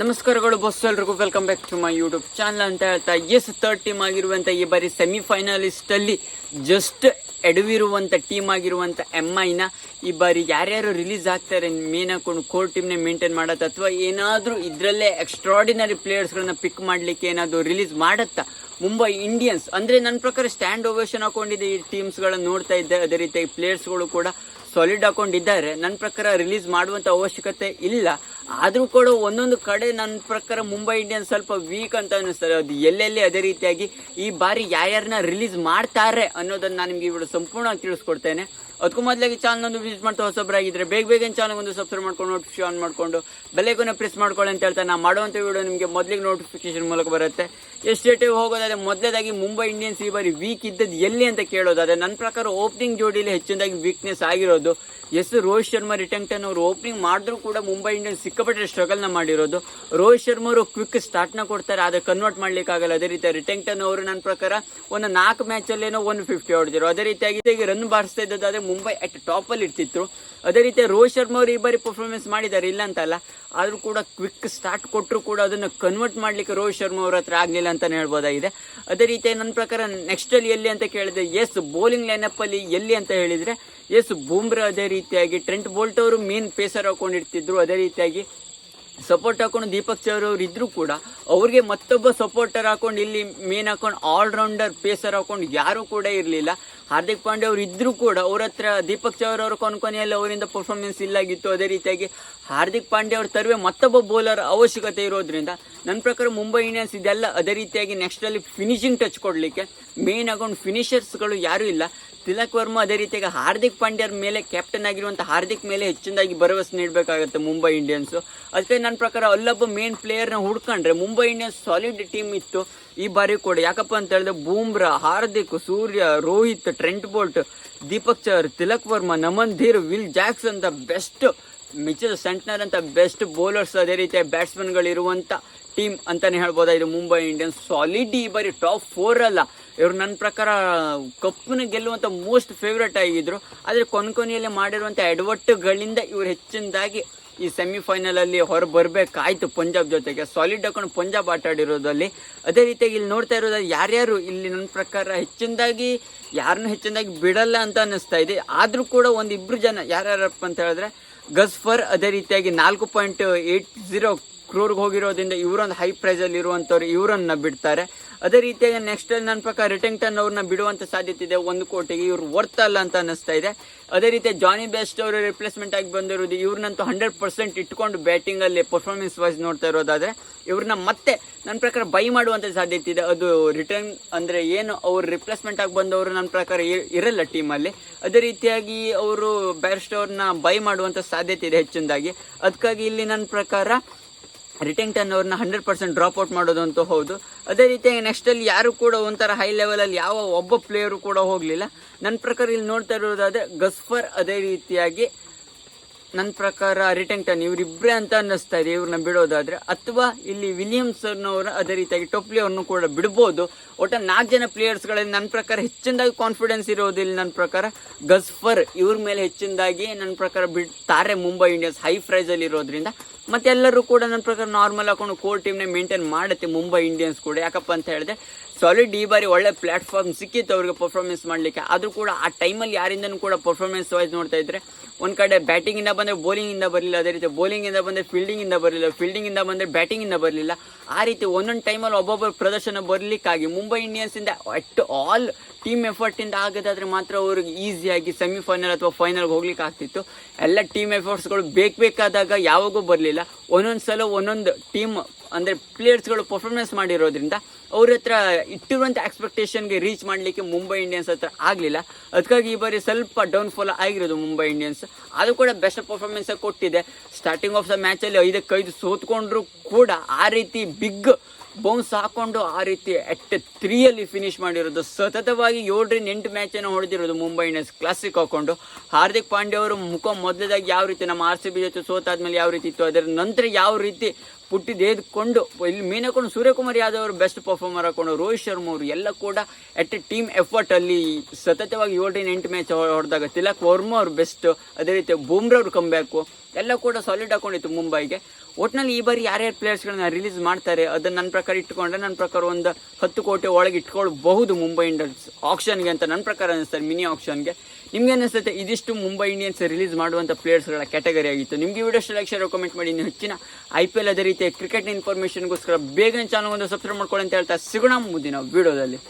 ನಮಸ್ಕಾರಗಳು ಬಸ್ ಎಲ್ರಿಗೂ. Welcome back to my YouTube channel ಅಂತ ಹೇಳ್ತಾ ಎಸ್ ಥರ್ಡ್ ಟೀಮ್ ಆಗಿರುವಂಥ ಈ ಬಾರಿ ಸೆಮಿಫೈನಲಿಸ್ಟ್ ಅಲ್ಲಿ ಜಸ್ಟ್ ಎಡವಿರುವಂಥ ಟೀಮ್ ಆಗಿರುವಂಥ ಎಂ ಐನ ಈ ಬಾರಿ ಯಾರ್ಯಾರು ರಿಲೀಸ್ ಆಗ್ತಾರೆ ಮೇನ್ ಹಾಕೊಂಡು ಕೋರ್ ಟೀಮ್ನೇ ಮೇಂಟೈನ್ ಮಾಡತ್ತೆ ಅಥವಾ ಏನಾದರೂ ಇದರಲ್ಲೇ ಎಕ್ಸ್ಟ್ರಾಡಿನರಿ ಪ್ಲೇಯರ್ಸ್ಗಳನ್ನ ಪಿಕ್ ಮಾಡಲಿಕ್ಕೆ ಏನಾದರೂ ರಿಲೀಸ್ ಮಾಡತ್ತಾ? ಮುಂಬೈ ಇಂಡಿಯನ್ಸ್ ಅಂದರೆ ನನ್ನ ಪ್ರಕಾರ ಸ್ಟ್ಯಾಂಡ್ ಓವೇಶನ್ ಹಾಕೊಂಡಿದೆ ಈ ಟೀಮ್ಸ್ಗಳನ್ನು ನೋಡ್ತಾ ಇದ್ದೆ. ಅದೇ ರೀತಿಯಾಗಿ ಪ್ಲೇಯರ್ಸ್ಗಳು ಕೂಡ ಸಾಲಿಡ್ ಹಾಕೊಂಡಿದ್ದಾರೆ. ನನ್ನ ಪ್ರಕಾರ ರಿಲೀಸ್ ಮಾಡುವಂಥ ಅವಶ್ಯಕತೆ ಇಲ್ಲ. ಆದರೂ ಕೂಡ ಒಂದೊಂದು ಕಡೆ ನನ್ನ ಪ್ರಕಾರ ಮುಂಬೈ ಇಂಡಿಯನ್ಸ್ ಸ್ವಲ್ಪ ವೀಕ್ ಅಂತ ಅನ್ನಿಸ್ತಾರೆ ಅದು ಎಲ್ಲೆಲ್ಲಿ ಅದೇ ರೀತಿಯಾಗಿ ಈ ಬಾರಿ ಯಾರ್ಯಾರನ್ನ ರಿಲೀಸ್ ಮಾಡ್ತಾರೆ ಅನ್ನೋದನ್ನ ನಾನು ನಿಮಗೆ ಇವಳು ಸಂಪೂರ್ಣವಾಗಿ ತಿಳಿಸ್ಕೊಡ್ತೇನೆ. ಅದಕ್ಕೂ ಮೊದಲಾಗಿ ಚಾನಲ್ ಒಂದು ವಿಸಿಟ್ ಮಾಡ್ತಾ ಹೊಸೊಬ್ಬರಾಗಿದ್ದರೆ ಬೇಗ ಬೇಗ ಚಾನಲ್ ಒಂದು ಸಬ್ಸ್ಕ್ರೈಬ್ ಮಾಡ್ಕೊಂಡು ನೋಟಿಫಿಕೇಶನ್ ಆನ್ ಮಾಡಿಕೊಂಡು ಬೆಲೆಗೂ ಪ್ರೆಸ್ ಮಾಡ್ಕೊಳ್ಳಿ ಅಂತ ಹೇಳ್ತಾ ನಾನು ಮಾಡುವಂಥ ವೀಡಿಯೋ ನಿಮಗೆ ಮೊದಲಿಗೆ ನೋಟಿಫಿಕೇಶನ್ ಮೂಲಕ ಬರುತ್ತೆ. ಎಷ್ಟೇಟೇ ಹೋಗೋದಾದ್ರೆ ಮೊದಲೇದಾಗಿ ಮುಂಬೈ ಇಂಡಿಯನ್ಸ್ ಈ ಬಾರಿ ವೀಕ್ ಇದ್ದದ್ದು ಎಲ್ಲಿ ಅಂತ ಕೇಳೋದಾದ್ರೆ ನನ್ನ ಪ್ರಕಾರ ಓಪನಿಂಗ್ ಜೋಡಿಯಲ್ಲಿ ಹೆಚ್ಚಿನದಾಗಿ ವೀಕ್ನೆಸ್ ಆಗಿರೋದು. ಎಸ್ ರೋಹಿತ್ ಶರ್ಮಾ ರಿಟಂಗ್ಟನ್ ಅವರು ಓಪನಿಂಗ್ ಮಾಡಿದ್ರು ಕೂಡ ಮುಂಬೈ ಇಂಡಿಯನ್ಸ್ ಸಿಕ್ಕಾಪಟ್ಟೆ ಸ್ಟ್ರಗಲ್ನ ಮಾಡಿರೋದು. ರೋಹಿತ್ ಶರ್ಮಾ ಅವರು ಕ್ವಿಕ್ ಸ್ಟಾರ್ಟ್ನ ಕೊಡ್ತಾರೆ, ಆದರೆ ಕನ್ವರ್ಟ್ ಮಾಡ್ಲಿಕ್ಕೆ ಆಗಲ್ಲ ಅದೇ ರೀತಿ ರಿಟೆಂಗ್ಟನ್ ಅವರು ನನ್ನ ಪ್ರಕಾರ ಒಂದು ನಾಲ್ಕು ಮ್ಯಾಚಲ್ಲೇನೋ ಒನ್ ಫಿಫ್ಟಿ ಹೊಡೆದಿರು ಅದೇ ರೀತಿಯಾಗಿ ರನ್ ಬಾರಿಸ್ತಾ ಇದ್ದದಾದ್ರೆ ಮುಂಬೈ ಅಟ್ ಟಾಪಲ್ಲಿ ಇರ್ತಿತ್ತು. ಅದೇ ರೀತಿ ರೋಹಿತ್ ಶರ್ಮಾ ಅವರು ಈ ಬಾರಿ ಪರ್ಫಾರ್ಮೆನ್ಸ್ ಮಾಡಿದ್ದಾರೆ, ಇಲ್ಲ ಅಂತಲ್ಲ ಆದರೂ ಕೂಡ ಕ್ವಿಕ್ ಸ್ಟಾರ್ಟ್ ಕೊಟ್ಟರು ಕೂಡ ಅದನ್ನು ಕನ್ವರ್ಟ್ ಮಾಡಲಿಕ್ಕೆ ರೋಹಿತ್ ಶರ್ಮಾ ಅವ್ರ ಹತ್ರ ಆಗಲಿಲ್ಲ ಅಂತಲೇ ಹೇಳ್ಬೋದಾಗಿದೆ. ಅದೇ ರೀತಿ ನನ್ನ ಪ್ರಕಾರ ನೆಕ್ಸ್ಟ್ ಅಲ್ಲಿ ಎಲ್ಲಿ ಅಂತ ಕೇಳಿದ್ರೆ ಎಸ್ ಬೌಲಿಂಗ್ ಲೈನಪ್ ಅಲ್ಲಿ ಎಲ್ಲಿ ಅಂತ ಹೇಳಿದ್ರೆ ಎಸ್ ಬೂಮ್ರಾ ಅದೇ ರೀತಿಯಾಗಿ ಟ್ರೆಂಟ್ ಬೋಲ್ಟ್ ಅವರು ಮೇನ್ ಪೇಸರ್ ಹಾಕೊಂಡಿರ್ತಿದ್ರು. ಅದೇ ರೀತಿಯಾಗಿ ಸಪೋರ್ಟ್ ಹಾಕೊಂಡು ದೀಪಕ್ ಚೌರ್ ಅವ್ರು ಇದ್ರು ಕೂಡ, ಅವ್ರಿಗೆ ಮತ್ತೊಬ್ಬ ಸಪೋರ್ಟರ್ ಹಾಕೊಂಡು ಇಲ್ಲಿ ಮೇನ್ ಹಾಕೊಂಡು ಆಲ್ರೌಂಡರ್ ಪೇಸರ್ ಹಾಕೊಂಡು ಯಾರು ಕೂಡ ಇರಲಿಲ್ಲ. ಹಾರ್ದಿಕ್ ಪಾಂಡೆ ಅವರು ಇದ್ರು ಕೂಡ, ಅವ್ರ ಹತ್ರ ದೀಪಕ್ ಚೌರ್ ಅವರು ಕೊನೆಯಲ್ಲಿ ಅವರಿಂದ ಪರ್ಫಾರ್ಮೆನ್ಸ್ ಇಲ್ಲಾಗಿತ್ತು ಅದೇ ರೀತಿಯಾಗಿ. ಹಾರ್ದಿಕ್ ಪಾಂಡೆ ಅವ್ರ ತರುವೆ ಮತ್ತೊಬ್ಬ ಬೌಲರ್ ಅವಶ್ಯಕತೆ ಇರೋದ್ರಿಂದ ನನ್ನ ಪ್ರಕಾರ ಮುಂಬೈ ಇಂಡಿಯನ್ಸ್ ಇದೆಲ್ಲ ಅದೇ ರೀತಿಯಾಗಿ ನೆಕ್ಸ್ಟ್ ಅಲ್ಲಿ ಫಿನಿಶಿಂಗ್ ಟಚ್ ಕೊಡಲಿಕ್ಕೆ ಮೇನ್ ಹಾಕೊಂಡು ಫಿನಿಷರ್ಸ್ಗಳು ಯಾರೂ ಇಲ್ಲ. ತಿಲಕ್ ವರ್ಮಾ ಅದೇ ರೀತಿಯಾಗಿ ಹಾರ್ದಿಕ್ ಪಾಂಡ್ಯರ ಮೇಲೆ ಕ್ಯಾಪ್ಟನ್ ಆಗಿರುವಂಥ ಹಾರ್ದಿಕ್ ಮೇಲೆ ಹೆಚ್ಚಿನದಾಗಿ ಭರವಸೆ ನೀಡಬೇಕಾಗುತ್ತೆ ಮುಂಬೈ ಇಂಡಿಯನ್ಸು ಅದಕ್ಕೆ ನನ್ನ ಪ್ರಕಾರ ಅಲ್ಲೊಬ್ಬ ಮೇನ್ ಪ್ಲೇಯರ್ನ ಹುಡ್ಕೊಂಡ್ರೆ ಮುಂಬೈ ಇಂಡಿಯನ್ಸ್ ಸಾಲಿಡ್ ಟೀಮ್ ಇತ್ತು ಈ ಬಾರಿ ಕೂಡ. ಯಾಕಪ್ಪ ಅಂತ ಹೇಳಿದ್ರೆ Bumrah, Hardik, Surya, Rohit, Trent Boult, Deepak Chahar Tilak Varma, Naman Dhir, Will Jacks ಅಂತ ಬೆಸ್ಟ್ ಮಿಚಲ್ ಸೆಂಟ್ನರ್ ಅಂತ ಬೆಸ್ಟ್ ಬೌಲರ್ಸ್ ಅದೇ ರೀತಿಯ ಬ್ಯಾಟ್ಸ್ಮನ್ಗಳು ಇರುವಂಥ ಟೀಮ್ ಅಂತಾನೆ ಇದು ಮುಂಬೈ ಇಂಡಿಯನ್ಸ್ ಸಾಲಿಡ್ ಈ ಬಾರಿ ಟಾಪ್ ಫೋರ್ ಅಲ್ಲ. ಇವರು ನನ್ನ ಪ್ರಕಾರ ಕಪ್ಪನ ಗೆಲ್ಲುವಂಥ ಮೋಸ್ಟ್ ಫೇವ್ರೇಟ್ ಆಗಿದ್ದರು ಆದರೆ ಕೊನೆಯಲ್ಲಿ ಮಾಡಿರುವಂಥ ಎಡವಟ್ಟುಗಳಿಂದ ಇವರು ಹೆಚ್ಚಿನದಾಗಿ ಈ ಸೆಮಿಫೈನಲ್ ಅಲ್ಲಿ ಹೊರ ಬರಬೇಕಾಯ್ತು ಪಂಜಾಬ್ ಜೊತೆಗೆ. ಸಾಲಿಡ್ ಹಾಕೊಂಡು ಪಂಜಾಬ್ ಆಟ ಆಡಿರೋದಲ್ಲಿ ಅದೇ ರೀತಿಯಾಗಿ ಇಲ್ಲಿ ನೋಡ್ತಾ ಇರೋದು ಯಾರ್ಯಾರು ಇಲ್ಲಿ ನನ್ನ ಪ್ರಕಾರ ಹೆಚ್ಚಿನದಾಗಿ ಯಾರನ್ನೂ ಹೆಚ್ಚಿನದಾಗಿ ಬಿಡಲ್ಲ ಅಂತ ಅನ್ನಿಸ್ತಾ ಇದೆ. ಆದರೂ ಕೂಡ ಒಂದು ಜನ, ಯಾರ್ಯಾರಪ್ಪ ಅಂತ ಹೇಳಿದ್ರೆ ಗಸ್ಫರ್ ಅದೇ ರೀತಿಯಾಗಿ ನಾಲ್ಕು ಪಾಯಿಂಟ್ ಏಯ್ಟ್ ಜೀರೋ ಕ್ರೋರ್ಗೆ ಹೋಗಿರೋದ್ರಿಂದ ಇವರೊಂದು ಹೈ ಪ್ರೈಸಲ್ಲಿ ಇರುವಂಥವ್ರು ಇವರನ್ನ ಬಿಡ್ತಾರೆ. ಅದೇ ರೀತಿಯಾಗಿ ನೆಕ್ಸ್ಟ್ ನನ್ನ ಪ್ರಕಾರ ರಿಟಿಂಗ್ಟನ್ ಅವ್ರನ್ನ ಬಿಡುವಂಥ ಸಾಧ್ಯತೆ ಇದೆ ಒಂದು ಕೋಟಿಗೆ ಇವ್ರು ವರ್ತ್ ಅಲ್ಲ ಅಂತ ಅನ್ನಿಸ್ತಾ ಇದೆ. ಅದೇ ರೀತಿ ಜಾನಿ ಬೆಸ್ಟ್ ಅವರು ರಿಪ್ಲೇಸ್ಮೆಂಟ್ ಆಗಿ ಬಂದಿರೋದು, ಇವ್ರನ್ನಂತೂ ಹಂಡ್ರೆಡ್ ಪರ್ಸೆಂಟ್ ಇಟ್ಕೊಂಡು ಬ್ಯಾಟಿಂಗಲ್ಲಿ ಪರ್ಫಾರ್ಮೆನ್ಸ್ ವೈಸ್ ನೋಡ್ತಾ ಇರೋದಾದ್ರೆ, ಇವ್ರನ್ನ ಮತ್ತೆ ನನ್ನ ಪ್ರಕಾರ ಬೈ ಮಾಡುವಂಥ ಸಾಧ್ಯತೆ ಇದೆ ಅದು ರಿಟರ್ನ್ ಅಂದರೆ ಏನು, ಅವ್ರು ರಿಪ್ಲೇಸ್ಮೆಂಟ್ ಆಗಿ ಬಂದವರು ನನ್ನ ಪ್ರಕಾರ ಇರಲ್ಲ ಟೀಮಲ್ಲಿ ಅದೇ ರೀತಿಯಾಗಿ ಅವರು ಬ್ಯಾರಿಸ್ಟ್ ಅವ್ರನ್ನ ಬೈ ಮಾಡುವಂಥ ಸಾಧ್ಯತೆ ಇದೆ ಹೆಚ್ಚಿನದಾಗಿ. ಅದಕ್ಕಾಗಿ ಇಲ್ಲಿ ನನ್ನ ಪ್ರಕಾರ ರಿಟೆಂಗ್ಟನ್ ಅವ್ರನ್ನ ಹಂಡ್ರೆಡ್ ಪರ್ಸೆಂಟ್ ಡ್ರಾಪ್ ಔಟ್ ಅಂತ ಹೌದು. ಅದೇ ರೀತಿಯಾಗಿ ನೆಕ್ಸ್ಟ್ ಅಲ್ಲಿ ಯಾರು ಕೂಡ ಒಂಥರ ಹೈ ಲೆವೆಲಲ್ಲಿ ಯಾವ ಒಬ್ಬ ಪ್ಲೇಯರು ಕೂಡ ಹೋಗಲಿಲ್ಲ. ನನ್ನ ಪ್ರಕಾರ ಇಲ್ಲಿ ನೋಡ್ತಾ ಇರೋದಾದ್ರೆ ಗಸ್ಫರ್ ಅದೇ ರೀತಿಯಾಗಿ ನನ್ನ ಪ್ರಕಾರ ರಿಟೆಂಗ್ಟನ್ ಇವರಿಬ್ಬರೇ ಅಂತ ಅನ್ನಿಸ್ತಾ ಇದೆ, ಇವ್ರನ್ನ ಬಿಡೋದಾದ್ರೆ. ಅಥವಾ ಇಲ್ಲಿ ವಿಲಿಯಮ್ಸನ್ ಅವರ ಅದೇ ರೀತಿಯಾಗಿ ಟೊಪ್ಲಿ ಅವ್ರನ್ನು ಕೂಡ ಬಿಡ್ಬೋದು. ಒಟ್ಟು ನಾಲ್ಕು ಜನ ಪ್ಲೇಯರ್ಸ್ಗಳಲ್ಲಿ ನನ್ನ ಪ್ರಕಾರ ಹೆಚ್ಚಿನದಾಗಿ ಕಾನ್ಫಿಡೆನ್ಸ್ ಇರೋದು ಇಲ್ಲಿ ನನ್ನ ಪ್ರಕಾರ. ಗಸ್ಫರ್ ಇವ್ರ ಮೇಲೆ ಹೆಚ್ಚಿನದಾಗಿ ನನ್ನ ಪ್ರಕಾರ ಬಿಡ್ತಾರೆ ಮುಂಬೈ ಇಂಡಿಯನ್ಸ್ ಹೈ ಪ್ರೈಸಲ್ಲಿ ಇರೋದ್ರಿಂದ ಮತ್ತೆ ಎಲ್ಲರೂ ಕೂಡ ನನ್ನ ಪ್ರಕಾರ ನಾರ್ಮಲ್ ಹಾಕೊಂಡು ಕೋರ್ ಟೀಮ್ನೇ ಮೇಂಟೈನ್ ಮಾಡುತ್ತೆ ಮುಂಬೈ ಇಂಡಿಯನ್ಸ್ ಕೂಡ. ಯಾಕಪ್ಪ ಅಂತ ಹೇಳಿದೆ ಸಾಲಿಡ್ ಈ ಬಾರಿ ಒಳ್ಳೆ ಪ್ಲಾಟ್ಫಾರ್ಮ್ ಸಿಕ್ಕಿತ್ತು ಅವ್ರಿಗೆ ಪರ್ಫಾರ್ಮೆನ್ಸ್ ಮಾಡಲಿಕ್ಕೆ. ಆದರೂ ಕೂಡ ಆ ಟೈಮಲ್ಲಿ ಯಾರಿಂದನೂ ಕೂಡ ಪರ್ಫಾರ್ಮೆನ್ಸ್ ವೈಸ್ ನೋಡ್ತಾ ಇದ್ರೆ, ಒಂದು ಕಡೆ ಬ್ಯಾಟಿಂಗಿಂದ ಬಂದರೆ ಬೌಲಿಂಗಿಂದ ಬರಲಿಲ್ಲ, ಅದೇ ರೀತಿ ಬೌಲಿಂಗಿಂದ ಬಂದರೆ ಫೀಲ್ಡಿಂಗಿಂದ ಬರಲಿಲ್ಲ ಫೀಲ್ಡಿಂಗಿಂದ ಬಂದರೆ ಬ್ಯಾಟಿಂಗಿಂದ ಬರಲಿಲ್ಲ. ಆ ರೀತಿ ಒಂದೊಂದು ಟೈಮಲ್ಲಿ ಒಬ್ಬೊಬ್ಬರ ಪ್ರದರ್ಶನ ಬರಲಿಕ್ಕಾಗಿ ಮುಂಬೈ ಇಂಡಿಯನ್ಸಿಂದ ಅಟ್ ಆಲ್ ಟೀಮ್ ಎಫರ್ಟಿಂದ ಆಗೋದಾದ್ರೆ ಮಾತ್ರ ಅವ್ರಿಗೆ ಈಸಿಯಾಗಿ ಸೆಮಿಫೈನಲ್ ಅಥವಾ ಫೈನಲ್ಗೆ ಹೋಗ್ಲಿಕ್ಕೆ ಆಗ್ತಿತ್ತು ಎಲ್ಲ ಟೀಮ್ ಎಫರ್ಟ್ಸ್ಗಳು ಬೇಕು ಬೇಕಾದಾಗ ಯಾವಾಗೂ ಬರಲಿಲ್ಲ. ಒಂದೊಂದು ಸಲ ಒಂದೊಂದು ಟೀಮ್ ಅಂದರೆ ಪ್ಲೇಯರ್ಸ್ಗಳು ಪರ್ಫಾರ್ಮೆನ್ಸ್ ಮಾಡಿರೋದ್ರಿಂದ ಅವ್ರ ಹತ್ರ ಇಟ್ಟಿರುವಂಥ ಎಕ್ಸ್ಪೆಕ್ಟೇಷನ್ಗೆ ರೀಚ್ ಮಾಡಲಿಕ್ಕೆ ಮುಂಬೈ ಇಂಡಿಯನ್ಸ್ ಹತ್ರ ಆಗಲಿಲ್ಲ. ಅದಕ್ಕಾಗಿ ಈ ಬಾರಿ ಸ್ವಲ್ಪ ಡೌನ್ಫಾಲ್ ಆಗಿರೋದು ಮುಂಬೈ ಇಂಡಿಯನ್ಸ್ ಅದು ಕೂಡ ಬೆಸ್ಟ್ ಪರ್ಫಾರ್ಮೆನ್ಸ್ ಕೊಟ್ಟಿದೆ. ಸ್ಟಾರ್ಟಿಂಗ್ ಆಫ್ ದ ಮ್ಯಾಚಲ್ಲಿ ಐದಕ್ಕೆ ಐದು ಸೋತ್ಕೊಂಡ್ರು ಕೂಡ ಆ ರೀತಿ ಬಿಗ್ ಬೌನ್ಸ್ ಹಾಕೊಂಡು ಆ ರೀತಿ ಎಟ್ ತ್ರೀಯಲ್ಲಿ ಫಿನಿಶ್ ಮಾಡಿರೋದು. ಸತತವಾಗಿ ಏಳರಿಂದ ಎಂಟು ಮ್ಯಾಚನ್ನು ಹೊಡೆದಿರೋದು ಮುಂಬೈ ಇಂಡಿಯನ್ಸ್ ಕ್ಲಾಸಿಕ್ ಹಾಕೊಂಡು. ಹಾರ್ದಿಕ್ ಪಾಂಡ್ಯ ಅವರು ಮುಖ ಮೊದಲದಾಗಿ ಯಾವ ರೀತಿ ನಮ್ಮ ಆರ್ ಸಿ ಬಿ ಜೊತೆ ಸೋತಾದ್ಮೇಲೆ ಯಾವ ರೀತಿ ಇತ್ತು, ಅದರ ನಂತರ ಯಾವ ರೀತಿ ಪುಟ್ಟಿದ್ದು ಎದ್ಕೊಂಡು ಇಲ್ಲಿ ಮೇನ್ ಹಾಕೊಂಡು ಸೂರ್ಯಕುಮಾರ್ ಯಾದವ್ ಅವರು ಬೆಸ್ಟ್ ಪರ್ಫಾರ್ಮರ್ ಹಾಕೊಂಡು, ರೋಹಿತ್ ಶರ್ಮಾ ಅವರು ಎಲ್ಲ ಕೂಡ ಎಟ್ ಎ ಟೀಮ್ ಎಫರ್ಟ್ ಅಲ್ಲಿ ಸತತವಾಗಿ ಏಳಿನ ಎಂಟು ಮ್ಯಾಚ್ ಹೊಡೆದಾಗ ತಿಲಕ್ ವರ್ಮಾ ಅವ್ರು ಬೆಸ್ಟ್ ಅದೇ ರೀತಿ ಬೂಮ್ರಾ ಅವ್ರು ಕಮ್ಬ್ಯಾಕು ಎಲ್ಲ ಕೂಡ ಸಾಲಿಡ್ ಹಾಕೊಂಡಿತ್ತು ಮುಂಬೈಗೆ. ಒಟ್ನಲ್ಲಿ ಈ ಬಾರಿ ಯಾರ್ಯಾರು ಪ್ಲೇಯರ್ಸ್ಗಳನ್ನ ರಿಲೀಸ್ ಮಾಡ್ತಾರೆ, ಅದನ್ನು ನನ್ನ ಪ್ರಕಾರ ಇಟ್ಕೊಂಡ್ರೆ ನನ್ನ ಪ್ರಕಾರ ಒಂದು ಹತ್ತು ಕೋಟಿ ಒಳಗೆ ಇಟ್ಕೊಳ್ಬಹುದು ಮುಂಬೈ ಇಂಡಿಯನ್ಸ್ ಆಕ್ಷನ್ಗೆ ಅಂತ ನನ್ನ ಪ್ರಕಾರ ಅನಿಸ್ತಾರೆ ಮಿನಿ ಆಪ್ಷನ್ಗೆ ನಿಮ್ಗೆ ಅನಿಸುತ್ತೆ, ಇದಿಷ್ಟು ಮುಂಬೈ ಇಂಡಿಯನ್ಸ್ ರಿಲೀಸ್ ಮಾಡುವಂಥ ಪ್ಲೇಯರ್ಸ್ಗಳ ಕ್ಯಾಟಗರಿ ಆಗಿತ್ತು. ನಿಮಗೆ ವಿಡಿಯೋ ಲೈಕ್ ಶೇರ್ ಕಮೆಂಟ್ ಮಾಡಿ. ಇನ್ನು ಹೆಚ್ಚಿನ ಐ ಪಿ ಎಲ್ ಅದೇ ರೀತಿಯ ಕ್ರಿಕೆಟ್ ಇನ್ಫಾರ್ಮೇಷನ್ಗೋಸ್ಕರ ಬೇಗನೆ ಚಾನಲ್ ಒಂದು ಸಬ್ಸ್ಕ್ರೈಬ್ ಮಾಡ್ಕೊಳ್ಳಿ ಅಂತ ಹೇಳ್ತಾ ಸಿಗೋಣ ಮುಂದಿನ ವಿಡಿಯೋದಲ್ಲಿ